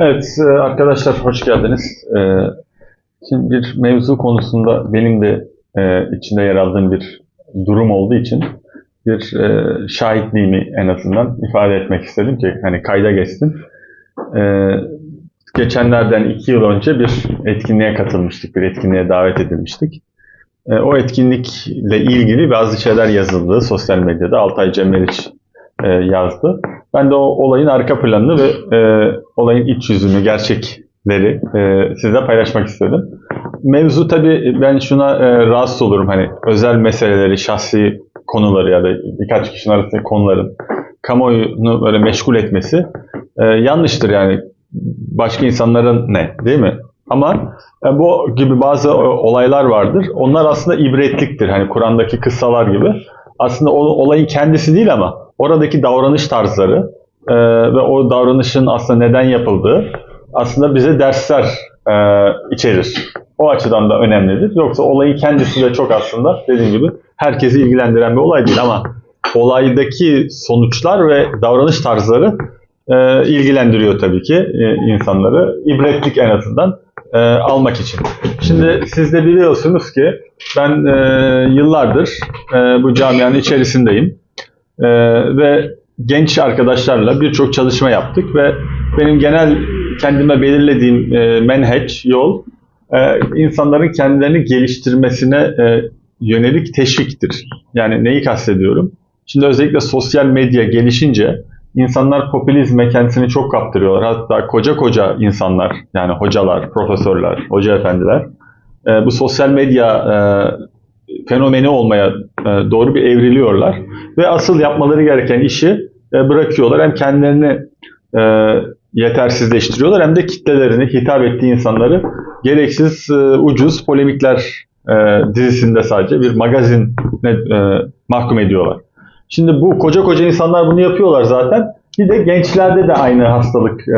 Evet e, arkadaşlar hoş geldiniz. E, Şimdi bir mevzu konusunda benim de e, içinde yer aldığım bir durum olduğu için bir şahitliğimi en azından ifade etmek istedim ki hani kayda geçsin. Geçenlerden iki yıl önce bir etkinliğe katılmıştık, bir etkinliğe davet edilmiştik. O etkinlikle ilgili bazı şeyler yazıldı sosyal medyada. Altay Cemeriç yazdı. Ben de o olayın arka planını ve e, olayın iç yüzünü, gerçekleri e, sizle paylaşmak istedim. Mevzu tabii ben şuna e, rahatsız olurum hani özel meseleleri, şahsi konuları ya da birkaç kişinin arasındaki konuların kamuoyunu böyle meşgul etmesi e, yanlıştır yani başka insanların ne değil mi? Ama e, bu gibi bazı olaylar vardır. Onlar aslında ibretliktir. Hani Kur'an'daki kıssalar gibi. Aslında o olayın kendisi değil ama oradaki davranış tarzları e, ve o davranışın aslında neden yapıldığı aslında bize dersler e, içerir. O açıdan da önemlidir. Yoksa olayın kendisi de çok aslında dediğim gibi herkesi ilgilendiren bir olay değil ama olaydaki sonuçlar ve davranış tarzları e, ilgilendiriyor tabii ki e, insanları. İbretlik en azından e, almak için. Şimdi siz de biliyorsunuz ki ben e, yıllardır e, bu camianın içerisindeyim e, ve genç arkadaşlarla birçok çalışma yaptık ve benim genel kendime belirlediğim e, menheç, yol e, insanların kendilerini geliştirmesine e, yönelik teşviktir. Yani neyi kastediyorum? Şimdi özellikle sosyal medya gelişince insanlar popülizme kendisini çok kaptırıyorlar. Hatta koca koca insanlar yani hocalar, profesörler, hoca efendiler e, bu sosyal medya e, fenomeni olmaya doğru bir evriliyorlar. Ve asıl yapmaları gereken işi e, bırakıyorlar. Hem kendilerini e, yetersizleştiriyorlar hem de kitlelerini, hitap ettiği insanları gereksiz, e, ucuz polemikler e, dizisinde sadece bir magazin e, mahkum ediyorlar. Şimdi bu koca koca insanlar bunu yapıyorlar zaten. Bir de gençlerde de aynı hastalık e,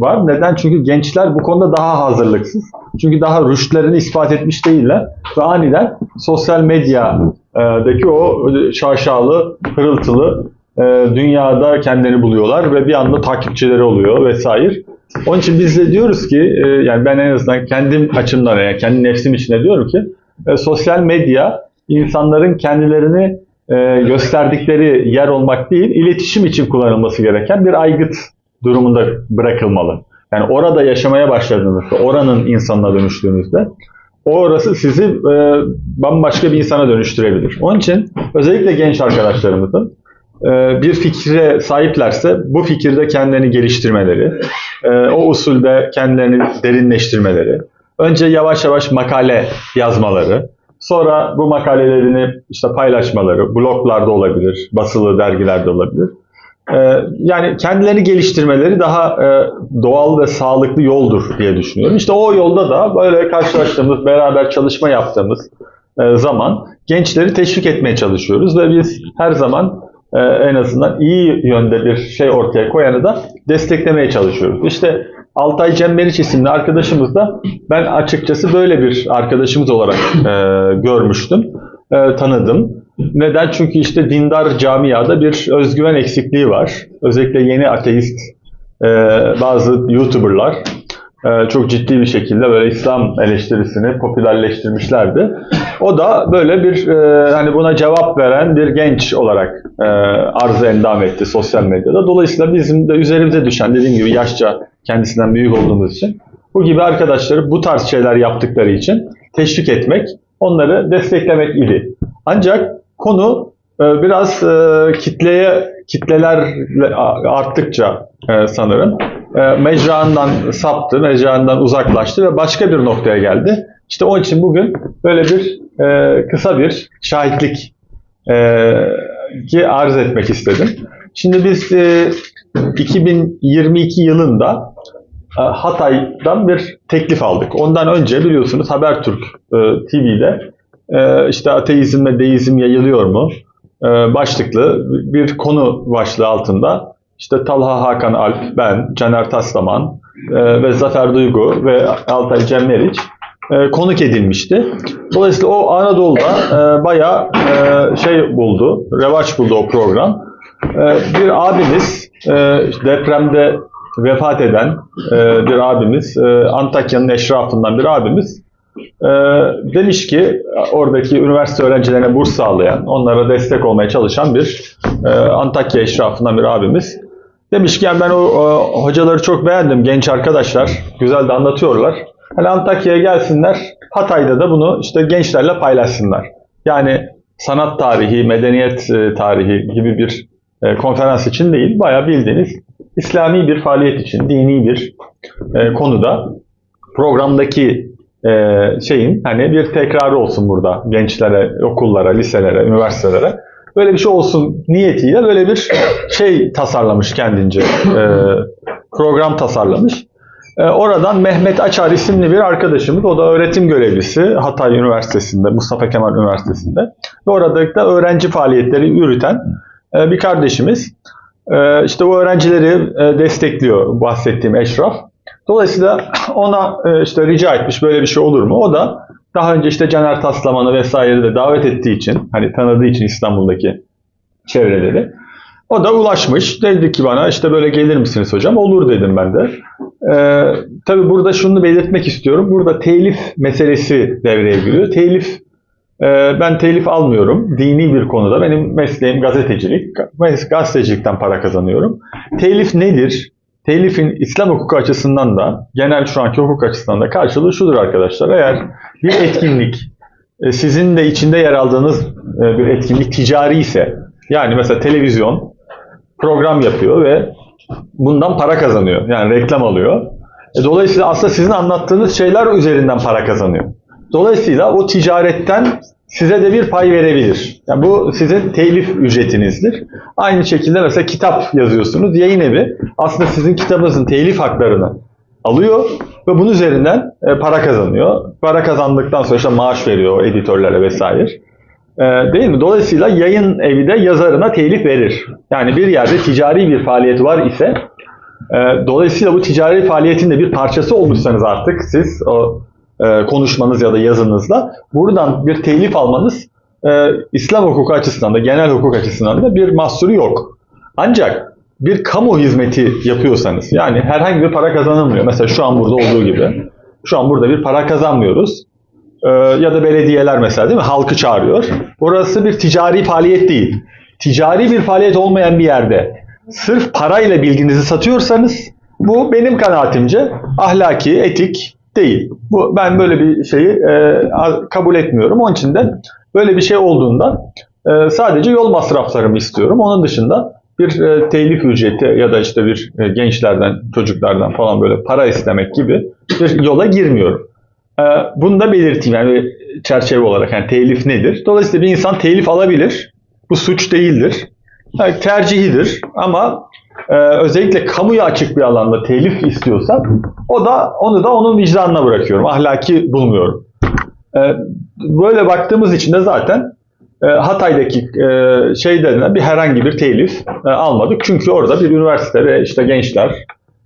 var. Neden? Çünkü gençler bu konuda daha hazırlıksız. Çünkü daha rüştlerini ispat etmiş değiller. Ve aniden sosyal medyadaki o şaşalı, pırıltılı e, dünyada kendini buluyorlar ve bir anda takipçileri oluyor vesaire. Onun için biz de diyoruz ki, e, yani ben en azından kendim açımdan, yani kendi nefsim içinde diyorum ki, e, sosyal medya insanların kendilerini e, gösterdikleri yer olmak değil, iletişim için kullanılması gereken bir aygıt durumunda bırakılmalı. Yani orada yaşamaya başladığınızda, oranın insanına dönüştüğünüzde orası sizi e, bambaşka bir insana dönüştürebilir. Onun için özellikle genç arkadaşlarımızın e, bir fikre sahiplerse bu fikirde kendilerini geliştirmeleri, e, o usulde kendilerini derinleştirmeleri, önce yavaş yavaş makale yazmaları, Sonra bu makalelerini işte paylaşmaları, bloglarda olabilir, basılı dergilerde olabilir. Ee, yani kendilerini geliştirmeleri daha e, doğal ve sağlıklı yoldur diye düşünüyorum. İşte o yolda da böyle karşılaştığımız, beraber çalışma yaptığımız e, zaman gençleri teşvik etmeye çalışıyoruz ve biz her zaman e, en azından iyi yönde bir şey ortaya koyanı da desteklemeye çalışıyoruz. İşte Altay Cem Meriç isimli arkadaşımız da ben açıkçası böyle bir arkadaşımız olarak e, görmüştüm, e, tanıdım. Neden? Çünkü işte dindar camiada bir özgüven eksikliği var. Özellikle yeni ateist e, bazı YouTuber'lar e, çok ciddi bir şekilde böyle İslam eleştirisini popülerleştirmişlerdi. O da böyle bir e, hani buna cevap veren bir genç olarak e, arzı endam etti sosyal medyada. Dolayısıyla bizim de üzerimize düşen dediğim gibi yaşça kendisinden büyük olduğumuz için bu gibi arkadaşları bu tarz şeyler yaptıkları için teşvik etmek, onları desteklemek idi. Ancak konu e, biraz e, kitleye kitleler arttıkça e, sanırım mecrandan saptı, mecrandan uzaklaştı ve başka bir noktaya geldi. İşte onun için bugün böyle bir kısa bir şahitlik ki arz etmek istedim. Şimdi biz 2022 yılında e, Hatay'dan bir teklif aldık. Ondan önce biliyorsunuz Habertürk e, TV'de e, işte ateizm ve deizm yayılıyor mu başlıklı bir konu başlığı altında işte Talha Hakan Alp, ben, Caner Taslaman ve Zafer Duygu ve Altay Cem Meriç konuk edilmişti. Dolayısıyla o Anadolu'da bayağı şey buldu, revaç buldu o program. Bir abimiz depremde vefat eden e, bir abimiz, e, Antakya'nın eşrafından bir abimiz e, demiş ki oradaki üniversite öğrencilerine burs sağlayan, onlara destek olmaya çalışan bir Antakya eşrafından bir abimiz. Demiş ki yani ben o, o hocaları çok beğendim genç arkadaşlar, güzel de anlatıyorlar. Hani Antakya'ya gelsinler, Hatay'da da bunu işte gençlerle paylaşsınlar. Yani sanat tarihi, medeniyet tarihi gibi bir e, konferans için değil, bayağı bildiğiniz İslami bir faaliyet için, dini bir e, konuda programdaki e, şeyin hani bir tekrarı olsun burada gençlere, okullara, liselere, üniversitelere. Böyle bir şey olsun niyetiyle böyle bir şey tasarlamış kendince. E, program tasarlamış. E, oradan Mehmet Açar isimli bir arkadaşımız, o da öğretim görevlisi Hatay Üniversitesi'nde, Mustafa Kemal Üniversitesi'nde. Ve orada da öğrenci faaliyetleri yürüten bir kardeşimiz. E, işte bu öğrencileri e, destekliyor bahsettiğim Eşraf. Dolayısıyla ona e, işte rica etmiş böyle bir şey olur mu? O da daha önce işte Caner Taslaman'ı vesaire de davet ettiği için, hani tanıdığı için İstanbul'daki çevreleri. O da ulaşmış. Dedi ki bana işte böyle gelir misiniz hocam? Olur dedim ben de. Ee, tabii burada şunu belirtmek istiyorum. Burada telif meselesi devreye giriyor. Telif, ben telif almıyorum. Dini bir konuda. Benim mesleğim gazetecilik. Gazetecilikten para kazanıyorum. Telif nedir? Telifin İslam hukuku açısından da, genel şu anki hukuk açısından da karşılığı şudur arkadaşlar. Eğer bir etkinlik e, sizin de içinde yer aldığınız e, bir etkinlik ticari ise, yani mesela televizyon program yapıyor ve bundan para kazanıyor. Yani reklam alıyor. E, dolayısıyla aslında sizin anlattığınız şeyler üzerinden para kazanıyor. Dolayısıyla o ticaretten size de bir pay verebilir. Yani bu sizin telif ücretinizdir. Aynı şekilde mesela kitap yazıyorsunuz. Yayın evi aslında sizin kitabınızın telif haklarını alıyor ve bunun üzerinden e, para kazanıyor. Para kazandıktan sonra işte maaş veriyor editörlere vesaire. E, değil mi? Dolayısıyla yayın evi de yazarına telif verir. Yani bir yerde ticari bir faaliyet var ise e, dolayısıyla bu ticari faaliyetin de bir parçası olmuşsanız artık siz o e, konuşmanız ya da yazınızda buradan bir telif almanız e, İslam hukuku açısından da genel hukuk açısından da bir mahsuru yok. Ancak bir kamu hizmeti yapıyorsanız yani herhangi bir para kazanılmıyor. Mesela şu an burada olduğu gibi. Şu an burada bir para kazanmıyoruz. Ee, ya da belediyeler mesela değil mi? Halkı çağırıyor. Burası bir ticari faaliyet değil. Ticari bir faaliyet olmayan bir yerde sırf parayla bilginizi satıyorsanız bu benim kanaatimce ahlaki, etik değil. Bu ben böyle bir şeyi e, kabul etmiyorum. Onun için de böyle bir şey olduğunda e, sadece yol masraflarımı istiyorum. Onun dışında bir e, telif ücreti ya da işte bir e, gençlerden, çocuklardan falan böyle para istemek gibi bir yola girmiyorum. E, bunu da belirteyim yani çerçeve olarak yani telif nedir? Dolayısıyla bir insan telif alabilir. Bu suç değildir. Yani tercihidir ama e, özellikle kamuya açık bir alanda telif istiyorsa o da onu da onun vicdanına bırakıyorum. Ahlaki bulmuyorum. E, böyle baktığımız için de zaten e, Hatay'daki e, şeylerine bir herhangi bir telif e, almadık. Çünkü orada bir üniversite ve işte gençler,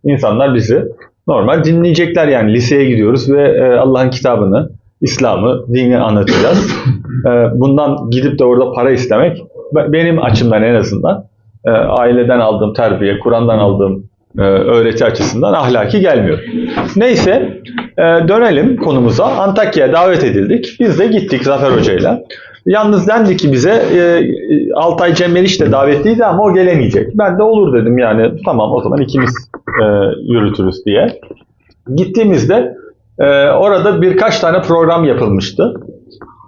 insanlar bizi normal dinleyecekler yani liseye gidiyoruz ve e, Allah'ın kitabını, İslam'ı, dini anlatacağız. E, bundan gidip de orada para istemek benim açımdan en azından e, aileden aldığım terbiye, Kur'an'dan aldığım e, öğreti açısından ahlaki gelmiyor. Neyse e, dönelim konumuza. Antakya'ya davet edildik. Biz de gittik Zafer Hoca'yla. Yalnız dendi ki bize e, Altay Cemmeliş de davetliydi ama o gelemeyecek. Ben de olur dedim yani tamam o zaman ikimiz e, yürütürüz diye. Gittiğimizde e, orada birkaç tane program yapılmıştı.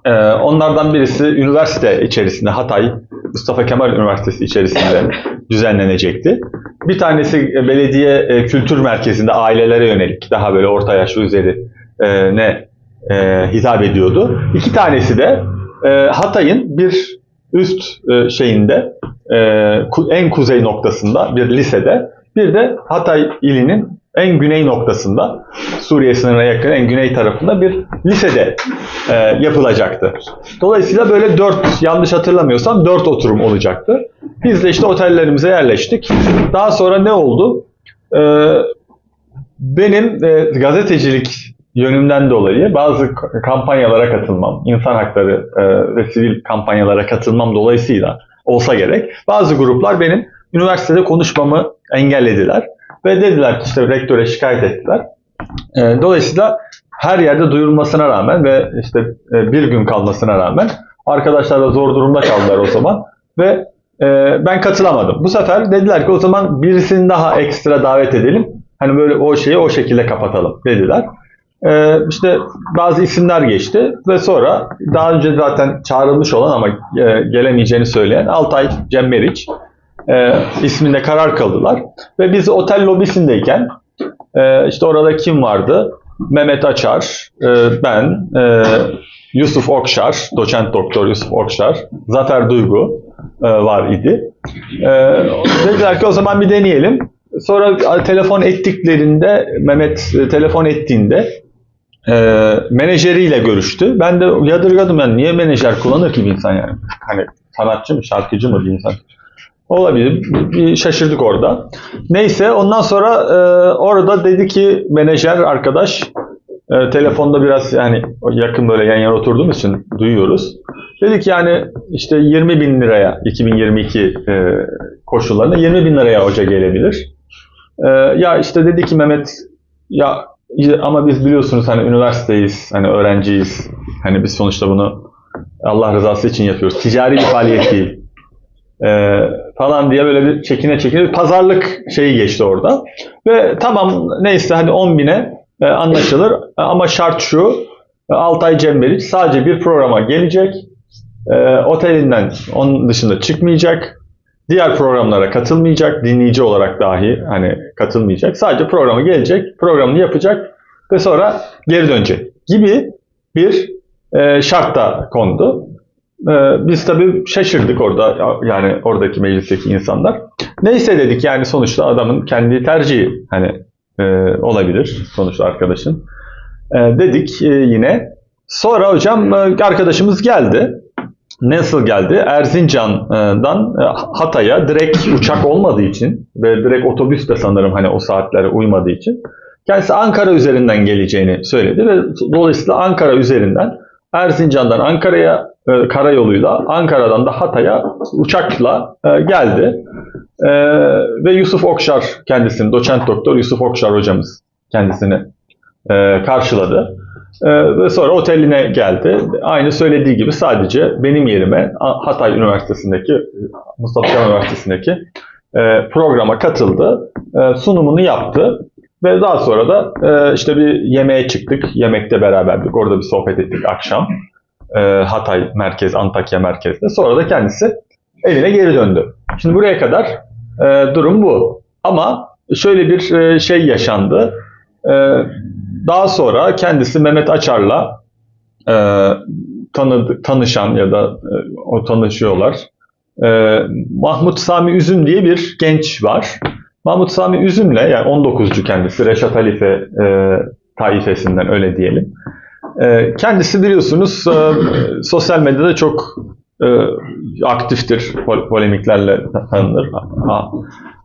E, onlardan birisi üniversite içerisinde Hatay Mustafa Kemal Üniversitesi içerisinde düzenlenecekti. Bir tanesi e, belediye e, kültür merkezinde ailelere yönelik daha böyle orta yaş üzeri e, ne e, hitap ediyordu. İki tanesi de e, Hatay'ın bir üst e, şeyinde e, en kuzey noktasında bir lisede bir de Hatay ilinin en güney noktasında Suriye sınırına yakın en güney tarafında bir lisede e, yapılacaktı. Dolayısıyla böyle dört yanlış hatırlamıyorsam dört oturum olacaktı. Biz de işte otellerimize yerleştik. Daha sonra ne oldu? E, benim e, gazetecilik yönümden dolayı bazı kampanyalara katılmam, insan hakları e, ve sivil kampanyalara katılmam dolayısıyla olsa gerek bazı gruplar benim üniversitede konuşmamı engellediler. Ve dediler ki işte rektöre şikayet ettiler. E, dolayısıyla her yerde duyurulmasına rağmen ve işte e, bir gün kalmasına rağmen arkadaşlar da zor durumda kaldılar o zaman ve e, ben katılamadım. Bu sefer dediler ki o zaman birisini daha ekstra davet edelim. Hani böyle o şeyi o şekilde kapatalım dediler. E, işte bazı isimler geçti ve sonra daha önce zaten çağrılmış olan ama e, gelemeyeceğini söyleyen Altay Cem Meriç e, isminde karar kıldılar. Ve biz otel lobisindeyken e, işte orada kim vardı? Mehmet Açar, e, ben, e, Yusuf Okşar, doçent doktor Yusuf Okşar, Zafer Duygu e, var idi. E, dediler ki o zaman bir deneyelim. Sonra telefon ettiklerinde, Mehmet e, telefon ettiğinde e, menajeriyle görüştü. Ben de yadırgadım yani niye menajer kullanır ki bir insan yani? Hani sanatçı mı, şarkıcı mı bir insan? Olabilir. Bir şaşırdık orada. Neyse ondan sonra e, orada dedi ki menajer arkadaş e, telefonda biraz yani yakın böyle yan yana oturduğumuz için duyuyoruz. Dedi ki yani işte 20 bin liraya 2022 e, koşullarında 20 bin liraya hoca gelebilir. E, ya işte dedi ki Mehmet ya ama biz biliyorsunuz hani üniversiteyiz, hani öğrenciyiz. Hani biz sonuçta bunu Allah rızası için yapıyoruz. Ticari bir faaliyet değil. Ee, falan diye böyle bir çekine çekine pazarlık şeyi geçti orada. Ve tamam neyse hadi 10 bine e, anlaşılır ama şart şu e, Altay Cemberiç sadece bir programa gelecek. E, otelinden onun dışında çıkmayacak. Diğer programlara katılmayacak. Dinleyici olarak dahi hani katılmayacak. Sadece programa gelecek. Programını yapacak ve sonra geri dönecek gibi bir e, şart da kondu. E, biz tabii şaşırdık orada yani oradaki meclisteki insanlar. Neyse dedik yani sonuçta adamın kendi tercihi hani e, olabilir sonuçta arkadaşın. E, dedik e, yine. Sonra hocam e, arkadaşımız geldi. Nasıl geldi? Erzincan'dan e, Hatay'a direkt uçak olmadığı için ve direkt otobüs de sanırım hani o saatlere uymadığı için kendisi Ankara üzerinden geleceğini söyledi ve dolayısıyla Ankara üzerinden Erzincan'dan Ankara'ya e, karayoluyla Ankara'dan da Hatay'a uçakla e, geldi. E, ve Yusuf Okşar kendisini, doçent doktor Yusuf Okşar hocamız kendisini e, karşıladı. E, ve sonra oteline geldi. Aynı söylediği gibi sadece benim yerime Hatay Üniversitesi'ndeki, Mustafa Kemal Üniversitesi'ndeki e, programa katıldı. E, sunumunu yaptı. Ve daha sonra da e, işte bir yemeğe çıktık. Yemekte beraberdik. Orada bir sohbet ettik akşam. E, Hatay merkez, Antakya merkezde. Sonra da kendisi evine geri döndü. Şimdi buraya kadar e, durum bu. Ama şöyle bir e, şey yaşandı. E, daha sonra kendisi Mehmet Açar'la e, tanı, tanışan ya da e, o tanışıyorlar. E, Mahmut Sami Üzüm diye bir genç var. Mahmut Sami Üzüm'le yani 19'cu kendisi Reşat Halife e, taifesinden öyle diyelim. E, kendisi biliyorsunuz e, sosyal medyada çok e, aktiftir. Pol polemiklerle tanınır.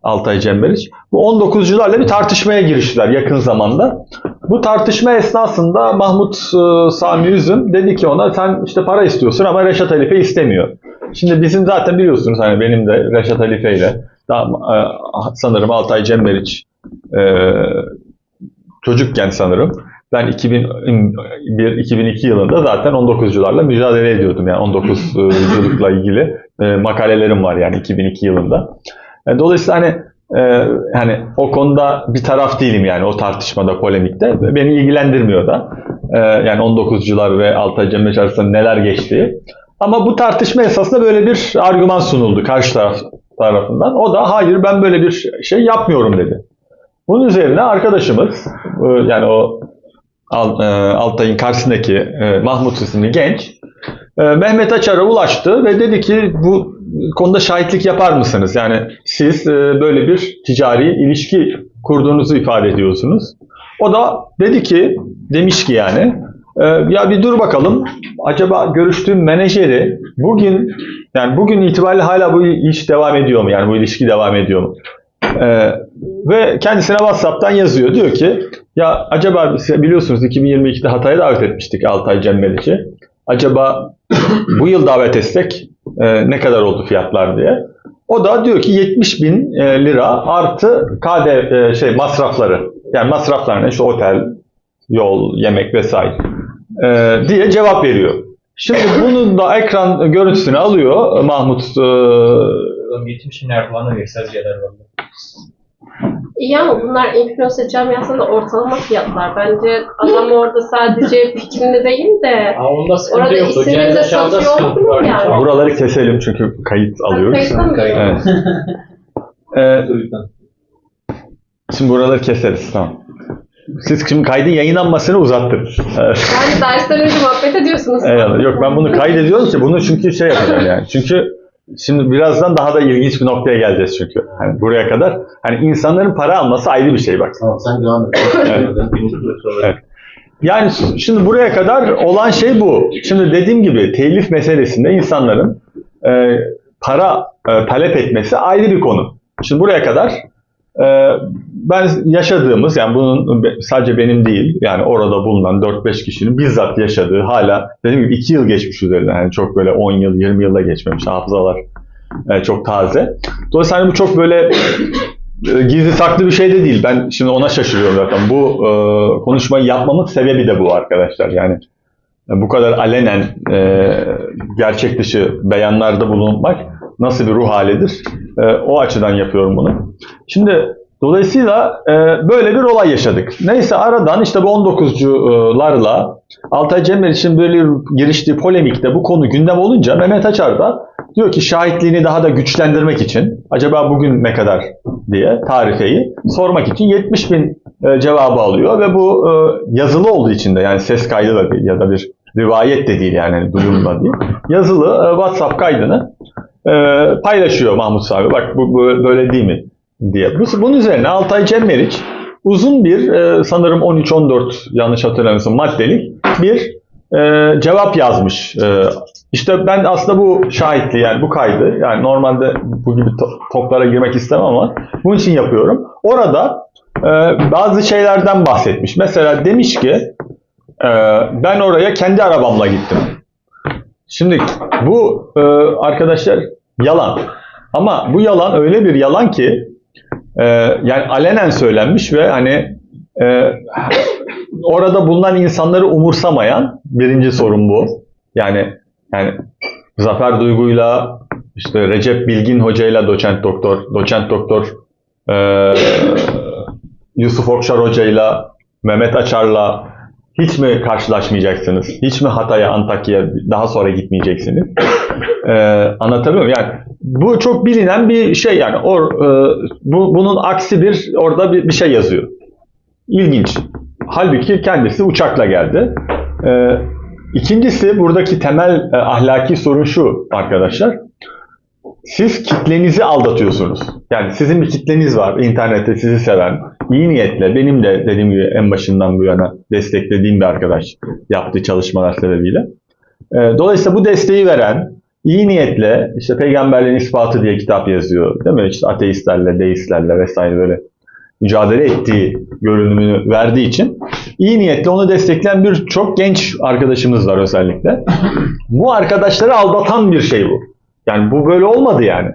Altay Cemberiç. Bu 19'cularla bir tartışmaya giriştiler yakın zamanda. Bu tartışma esnasında Mahmut e, Sami Üzüm dedi ki ona sen işte para istiyorsun ama Reşat Halife istemiyor. Şimdi bizim zaten biliyorsunuz hani benim de Reşat Halife ile sanırım Altay Cemberiç çocukken sanırım ben 2001-2002 yılında zaten 19'cularla mücadele ediyordum. Yani 19'culukla ilgili e, makalelerim var yani 2002 yılında. E, dolayısıyla hani e, hani o konuda bir taraf değilim yani o tartışmada, polemikte. Beni ilgilendirmiyor da. E, yani 19'cular ve Altay Cemreç arasında neler geçtiği. Ama bu tartışma esasında böyle bir argüman sunuldu karşı taraf tarafından. O da hayır ben böyle bir şey yapmıyorum dedi. Bunun üzerine arkadaşımız yani o Altay'ın karşısındaki e, Mahmut isimli genç e, Mehmet Açar'a ulaştı ve dedi ki bu konuda şahitlik yapar mısınız? Yani siz böyle bir ticari ilişki kurduğunuzu ifade ediyorsunuz. O da dedi ki, demiş ki yani, ya bir dur bakalım acaba görüştüğüm menajeri bugün yani bugün itibariyle hala bu iş devam ediyor mu? Yani bu ilişki devam ediyor mu? Ve kendisine WhatsApp'tan yazıyor. Diyor ki ya acaba biliyorsunuz 2022'de Hatay'a davet etmiştik Altay Cemmeliç'i. Acaba bu yıl davet etsek e, ne kadar oldu fiyatlar diye. O da diyor ki 70 bin e, lira artı KD e, şey masrafları. Yani masraflar ne? İşte otel, yol, yemek vesaire e, diye cevap veriyor. Şimdi bunun da ekran görüntüsünü alıyor Mahmut e, Oğlum 70 milyar falan verseniz yeter valla. İyi ama bunlar influencer camiasında ortalama fiyatlar. Bence adam orada sadece fikrini değil de Aa onda sıkıntı Orada yoktu. ismini de satıyor sıkıntı mu var. yani? buraları keselim çünkü kayıt alıyoruz. Kayıtta mı? Evet. E, şimdi buraları keseriz tamam. Siz şimdi kaydın yayınlanmasını uzattınız. Evet. yani dersten önce muhabbet ediyorsunuz. Eyvallah. Yok ben bunu kaydediyorum ki bunu çünkü şey yapacağım yani. Çünkü şimdi birazdan daha da ilginç bir noktaya geleceğiz çünkü. Hani buraya kadar hani insanların para alması ayrı bir şey bak. Tamam sen devam et. Evet. Yani şimdi buraya kadar olan şey bu. Şimdi dediğim gibi telif meselesinde insanların e, para e, talep etmesi ayrı bir konu. Şimdi buraya kadar ben yaşadığımız yani bunun sadece benim değil yani orada bulunan 4-5 kişinin bizzat yaşadığı hala dediğim gibi 2 yıl geçmiş üzerinden yani çok böyle 10 yıl 20 yılda geçmemiş hafızalar e, çok taze. Dolayısıyla hani bu çok böyle e, gizli saklı bir şey de değil. Ben şimdi ona şaşırıyorum zaten. Bu e, konuşmayı yapmamın sebebi de bu arkadaşlar. Yani bu kadar alenen gerçek dışı beyanlarda bulunmak nasıl bir ruh halidir? E, o açıdan yapıyorum bunu. Şimdi dolayısıyla e, böyle bir olay yaşadık. Neyse aradan işte bu 19'cularla Altay Cemil için böyle giriştiği polemikte bu konu gündem olunca Mehmet Açar da diyor ki şahitliğini daha da güçlendirmek için acaba bugün ne kadar diye tarifeyi sormak için 70 bin e, cevabı alıyor ve bu e, yazılı olduğu için de yani ses kaydı da değil ya da bir rivayet de değil yani duyum da değil. Yazılı e, WhatsApp kaydını e, paylaşıyor Mahmut Sami. Bak bu, bu böyle değil mi diye. Bu- Bunun üzerine Altay Cemmeriç uzun bir e, sanırım 13-14 yanlış hatırlamıyorsam maddelik bir e, cevap yazmış. E, işte ben aslında bu şahitliği yani bu kaydı yani normalde bu gibi to- toplara girmek istemem ama bunun için yapıyorum. Orada e, bazı şeylerden bahsetmiş. Mesela demiş ki e, ben oraya kendi arabamla gittim. Şimdi bu e, arkadaşlar yalan. Ama bu yalan öyle bir yalan ki e, yani alenen söylenmiş ve hani e, orada bulunan insanları umursamayan birinci sorun bu. Yani yani Zafer Duygu'yla işte Recep Bilgin Hoca'yla doçent doktor, doçent doktor e, Yusuf Okşar Hoca'yla Mehmet Açar'la hiç mi karşılaşmayacaksınız? Hiç mi Hatay'a, Antakya'ya daha sonra gitmeyeceksiniz? Ee, anlatabiliyor muyum? Yani bu çok bilinen bir şey yani. Or, e, bu, bunun aksi bir orada bir, bir şey yazıyor. İlginç. Halbuki kendisi uçakla geldi. Ee, ikincisi buradaki temel e, ahlaki sorun şu arkadaşlar. Siz kitlenizi aldatıyorsunuz. Yani sizin bir kitleniz var internette sizi seven, iyi niyetle benim de dediğim gibi en başından bu yana desteklediğim bir arkadaş yaptığı çalışmalar sebebiyle. Ee, Dolayısıyla bu desteği veren, iyi niyetle işte peygamberlerin ispatı diye kitap yazıyor. Değil mi? İşte ateistlerle, deistlerle vesaire böyle mücadele ettiği görünümünü verdiği için iyi niyetle onu destekleyen birçok genç arkadaşımız var özellikle. Bu arkadaşları aldatan bir şey bu. Yani bu böyle olmadı yani.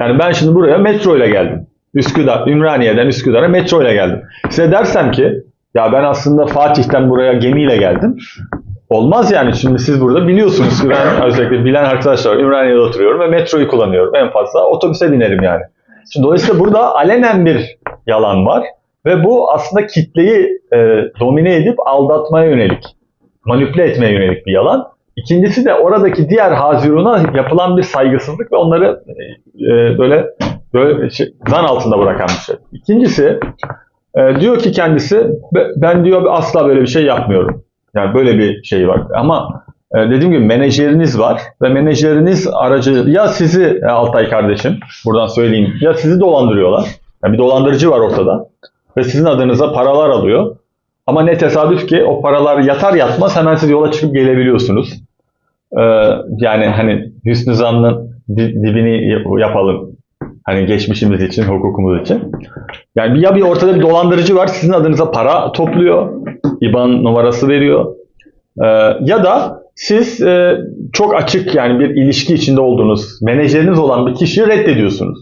Yani ben şimdi buraya metro ile geldim. Üsküdar, Ümraniye'den Üsküdar'a metro ile geldim. Size dersem ki ya ben aslında Fatih'ten buraya gemiyle geldim. Olmaz yani şimdi siz burada biliyorsunuz ki ben özellikle bilen arkadaşlar. Ümraniye'de oturuyorum ve metroyu kullanıyorum. En fazla otobüse binerim yani. Şimdi dolayısıyla burada alenen bir yalan var ve bu aslında kitleyi e, domine edip aldatmaya yönelik, manipüle etmeye yönelik bir yalan. İkincisi de oradaki diğer haziruna yapılan bir saygısızlık ve onları e, böyle böyle şey, zan altında bırakan bir şey. İkincisi e, diyor ki kendisi "Be- ben diyor asla böyle bir şey yapmıyorum. Yani böyle bir şey var. Ama e, dediğim gibi menajeriniz var ve menajeriniz aracı ya sizi e, Altay kardeşim buradan söyleyeyim ya sizi dolandırıyorlar. Yani bir dolandırıcı var ortada ve sizin adınıza paralar alıyor. Ama ne tesadüf ki o paralar yatar yatmaz hemen siz yola çıkıp gelebiliyorsunuz. Ee, yani hani Hüsnü Zann'ın di- dibini yap- yapalım. Hani geçmişimiz için, hukukumuz için. Yani ya bir ortada bir dolandırıcı var sizin adınıza para topluyor. IBAN numarası veriyor. Ee, ya da siz e, çok açık yani bir ilişki içinde olduğunuz, menajeriniz olan bir kişiyi reddediyorsunuz.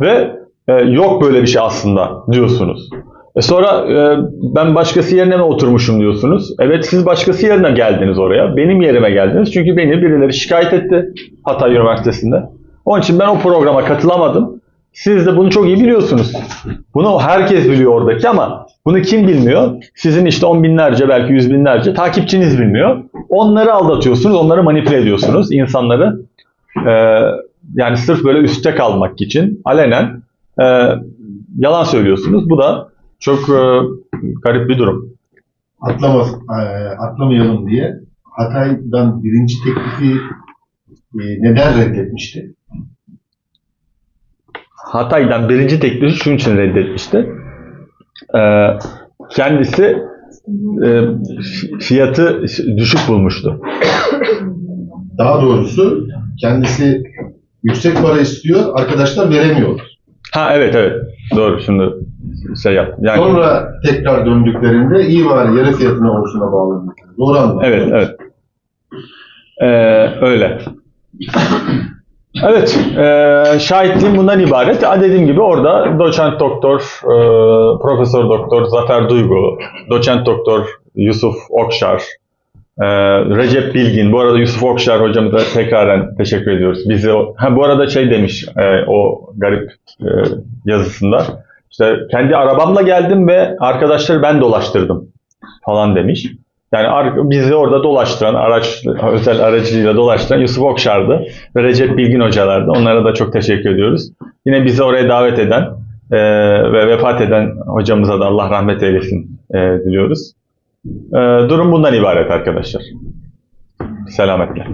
Ve e, yok böyle bir şey aslında diyorsunuz. E sonra e, ben başkası yerine mi oturmuşum diyorsunuz. Evet siz başkası yerine geldiniz oraya. Benim yerime geldiniz. Çünkü beni birileri şikayet etti Hatay Üniversitesi'nde. Onun için ben o programa katılamadım. Siz de bunu çok iyi biliyorsunuz. Bunu herkes biliyor oradaki ama bunu kim bilmiyor? Sizin işte on binlerce belki yüz binlerce takipçiniz bilmiyor. Onları aldatıyorsunuz, onları manipüle ediyorsunuz insanları. Ee, yani sırf böyle üstte kalmak için alenen e, yalan söylüyorsunuz. Bu da çok e, garip bir durum. Atlama, e, atlamayalım diye Hatay'dan birinci teklifi e, neden reddetmişti? Hatay'dan birinci teklifi şunun için reddetmişti. Ee, kendisi e, fi- fiyatı düşük bulmuştu. Daha doğrusu kendisi yüksek para istiyor, arkadaşlar veremiyor. Ha evet evet doğru şimdi şey yap. Yani, Sonra tekrar döndüklerinde iyi bari yarı fiyatına olsuna bağladı. Doğru anladım. Evet, evet. Ee, öyle. Evet, e, şahitliğim bundan ibaret. Ha, dediğim gibi orada doçent doktor, e, profesör doktor Zafer Duygu, doçent doktor Yusuf Okşar, e, Recep Bilgin. Bu arada Yusuf Okşar hocamıza tekraren teşekkür ediyoruz. Bizi ha, bu arada şey demiş e, o garip e, yazısında. İşte kendi arabamla geldim ve arkadaşları ben dolaştırdım falan demiş. Yani bizi orada dolaştıran, araç özel aracılığıyla dolaştıran Yusuf Okşar'dı ve Recep Bilgin hocalardı. Onlara da çok teşekkür ediyoruz. Yine bizi oraya davet eden e, ve vefat eden hocamıza da Allah rahmet eylesin e, diliyoruz. E, durum bundan ibaret arkadaşlar. Selametle.